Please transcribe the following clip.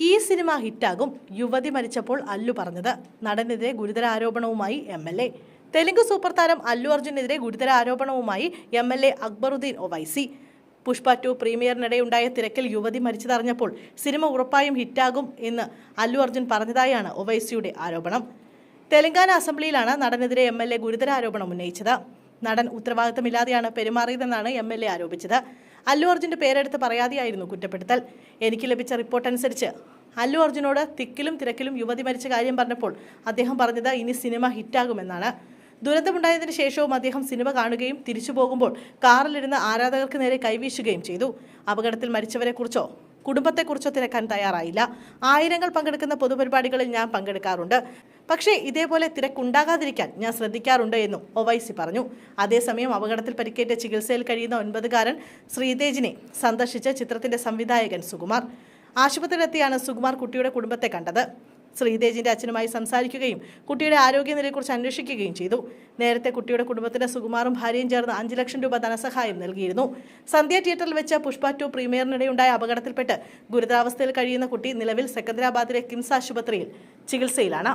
ഈ സിനിമ ഹിറ്റാകും യുവതി മരിച്ചപ്പോൾ അല്ലു പറഞ്ഞത്. നടനെതിരെ ഗുരുതര ആരോപണവുമായി M L A. Telugu super താരം അല്ലു അർജുനെതിരെ ഗുരുതര ആരോപണവുമായി M L A Akbaruddin Owaisi. Pushpa two പ്രീമിയറിനിടെയുണ്ടായ തിരക്കിൽ യുവതി മരിച്ചതറിഞ്ഞപ്പോൾ സിനിമ ഉറപ്പായും ഹിറ്റാകും എന്ന് അല്ലു അർജുൻ പറഞ്ഞതായാണ് ഒവൈസിയുടെ ആരോപണം. തെലങ്കാന അസംബ്ലിയിലാണ് നടനെതിരെ എം എൽ എ ഗുരുതര ആരോപണം ഉന്നയിച്ചത്. നടൻ ഉത്തരവാദിത്തമില്ലാതെയാണ് പെരുമാറിയതെന്നാണ് എം എൽ എ ആരോപിച്ചത്. അല്ലു അർജുന്റെ പേരെടുത്ത് പറയാതെയായിരുന്നു കുറ്റപ്പെടുത്തൽ. എനിക്ക് ലഭിച്ച റിപ്പോർട്ട് അനുസരിച്ച്. അല്ലു അർജുനോട് തിക്കിലും തിരക്കിലും യുവതി മരിച്ച കാര്യം പറഞ്ഞപ്പോൾ അദ്ദേഹം പറഞ്ഞത് ഇനി സിനിമ ഹിറ്റാകുമെന്നാണ്. ദുരന്തമുണ്ടായതിന് ശേഷവും അദ്ദേഹം സിനിമ കാണുകയും തിരിച്ചു പോകുമ്പോൾ കാറിലിരുന്ന് ആരാധകർക്ക് നേരെ കൈവീശുകയും ചെയ്തു. അപകടത്തിൽ മരിച്ചവരെക്കുറിച്ചോ കുടുംബത്തെക്കുറിച്ചോ തിരക്കാൻ തയ്യാറായില്ല. ആയിരങ്ങൾ പങ്കെടുക്കുന്ന പൊതുപരിപാടികളിൽ ഞാൻ പങ്കെടുക്കാറുണ്ട്. പക്ഷേ ഇതേപോലെ തിരക്കുണ്ടാകാതിരിക്കാൻ ഞാൻ ശ്രദ്ധിക്കാറുണ്ട് എന്നും ഒവൈസി പറഞ്ഞു. അതേസമയം അപകടത്തിൽ പരിക്കേറ്റ ചികിത്സയിൽ കഴിയുന്ന ഒൻപതുകാരൻ ശ്രീതേജിനെ സന്ദർശിച്ച ചിത്രത്തിന്റെ സംവിധായകൻ സുകുമാർ. ആശുപത്രിയിലെത്തിയാണ് സുകുമാർ കുട്ടിയുടെ കുടുംബത്തെ കണ്ടത്. ശ്രീതേജിന്റെ അച്ഛനുമായി സംസാരിക്കുകയും കുട്ടിയുടെ ആരോഗ്യനിലയെക്കുറിച്ച് അന്വേഷിക്കുകയും ചെയ്തു. നേരത്തെ കുട്ടിയുടെ കുടുംബത്തിന് സുകുമാറും ഭാര്യയും ചേർന്ന് അഞ്ച് ലക്ഷം രൂപ ധനസഹായം നൽകിയിരുന്നു. സന്ധ്യ തിയേറ്ററിൽ വെച്ച് പുഷ്പ ടു പ്രീമിയറിനിടെയുണ്ടായ അപകടത്തിൽപ്പെട്ട് ഗുരുതരാവസ്ഥയിൽ കഴിയുന്ന കുട്ടി നിലവിൽ സെക്കന്ദരാബാദിലെ കിംസ് ആശുപത്രിയിൽ ചികിത്സയിലാണ്.